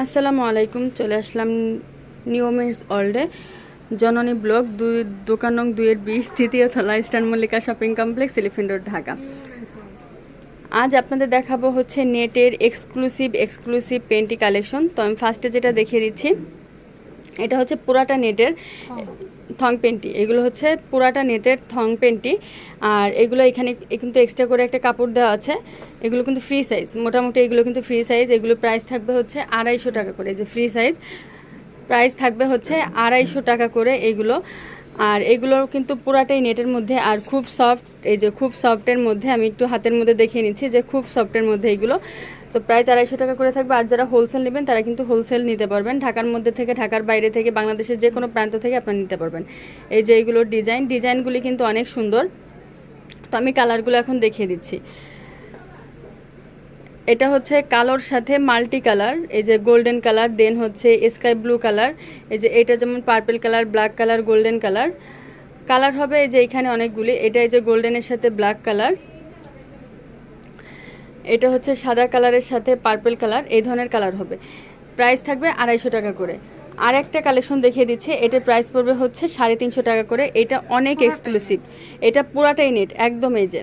আসসালামু আলাইকুম, চলে আসলাম নিউমেন্স ওয়ার্ল্ডে জননী ব্লক দুই দোকান নং দুইয়ের বিশ, তৃতীয় তলা, eastern Mallika shopping complex elephant road Dhaka. আজ আপনাদের দেখাবো হচ্ছে নেটের এক্সক্লুসিভ এক্সক্লুসিভ পেন্টি কালেকশন তো আমি ফার্স্টে যেটা দেখিয়ে দিচ্ছি, এটা হচ্ছে পুরাটা নেটের থং পেন্টি, এগুলো হচ্ছে পুরাটা নেটের থং পেন্টি, আর এগুলো এখানে কিন্তু এক্সট্রা করে একটা কাপড় দেওয়া আছে, এগুলো কিন্তু ফ্রি সাইজ মোটামুটি এগুলো কিন্তু ফ্রি সাইজ এগুলো প্রাইস থাকবে হচ্ছে আড়াইশো টাকা করে যে ফ্রি সাইজ প্রাইস থাকবে হচ্ছে আড়াইশো টাকা করে এগুলো আর এগুলো কিন্তু পুরাটাই নেটের মধ্যে, আর খুব সফট এই যে খুব সফটের মধ্যে আমি একটু হাতের মধ্যে দেখিয়ে নিচ্ছি যে খুব সফটের মধ্যে এগুলো। তো প্রায় আড়াইশো টাকা করে থাকবে, আর যারা হোলসেল নেবেন তারা কিন্তু হোলসেল নিতে পারবেন। ঢাকার মধ্যে থেকে, ঢাকার বাইরে থেকে, বাংলাদেশের যে কোনো প্রান্ত থেকে আপনারা নিতে পারবেন। এই যে এইগুলোর ডিজাইন ডিজাইনগুলি কিন্তু অনেক সুন্দর। তো আমি কালারগুলো এখন দেখিয়ে দিচ্ছি। এটা হচ্ছে কালোর সাথে মাল্টি কালার এই যে গোল্ডেন কালার দেন হচ্ছে স্কাই ব্লু কালার এই যে এটা যেমন purple colour black colour golden colour. Colour হবে এই যে এখানে অনেকগুলি এটা এই যে গোল্ডেনের সাথে ব্ল্যাক কালার। এটা হচ্ছে সাদা কালারের সাথে পার্পল কালার এই ধরনের কালার হবে। প্রাইস থাকবে আড়াইশো টাকা করে। আর একটা কালেকশন দেখিয়ে দিচ্ছি এটার প্রাইস পড়বে হচ্ছে সাড়ে তিনশো টাকা করে এটা অনেক এক্সক্লুসিভ এটা পুরাটাই নেট একদম এই যে।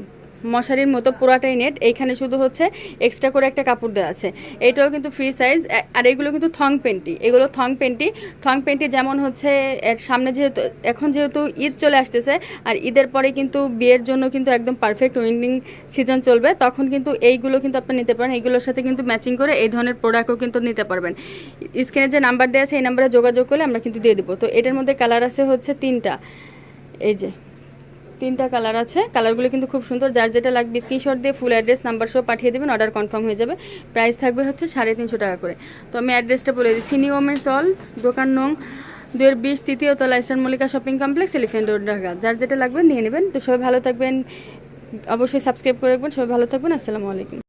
মশারির মতো পুরাটাই নেট। এইখানে শুধু হচ্ছে এক্সট্রা করে একটা কাপড় দেওয়া আছে। এটাও কিন্তু ফ্রি সাইজ আর এগুলো কিন্তু থং পেন্টি এগুলো থং পেন্টি থং পেন্টি যেমন হচ্ছে সামনে যেহেতু, এখন যেহেতু ঈদ চলে আসতেছে, আর ঈদের পরে কিন্তু বিয়ের জন্য কিন্তু একদম পারফেক্ট উইন্ডিং সিজন চলবে, তখন কিন্তু এইগুলো কিন্তু আপনি নিতে পারেন। এইগুলোর সাথে কিন্তু ম্যাচিং করে এই ধরনের প্রোডাক্টও কিন্তু নিতে পারবেন। স্ক্রিনে যে নাম্বার দেওয়া আছে, এই নাম্বারে যোগাযোগ করলে আমরা কিন্তু দিয়ে দেবো। তো এটার মধ্যে কালার আছে হচ্ছে তিনটা। এই যে তিনটা কালার আছে। কালারগুলো কিন্তু খুব সুন্দর। যার যেটা লাগবে স্ক্রিনশট দিয়ে ফুল অ্যাড্রেস নাম্বার সব পাঠিয়ে দেবেন অর্ডার কনফার্ম হয়ে যাবে। প্রাইস থাকবে হচ্ছে সাড়ে তিনশো টাকা করে। তো আমি অ্যাড্রেসটা বলে দিচ্ছি। নিউ ওমেন্স অল দোকান নং দুয়ের বিশ, তৃতীয় তলা eastern Mallika shopping complex elephant road Dhaka. যার যেটা লাগবে নিয়ে নেবেন। তো সবাই ভালো থাকবেন। অবশ্যই সাবস্ক্রাইব করে রাখবেন। সবাই ভালো থাকবেন। আসসালামু আলাইকুম।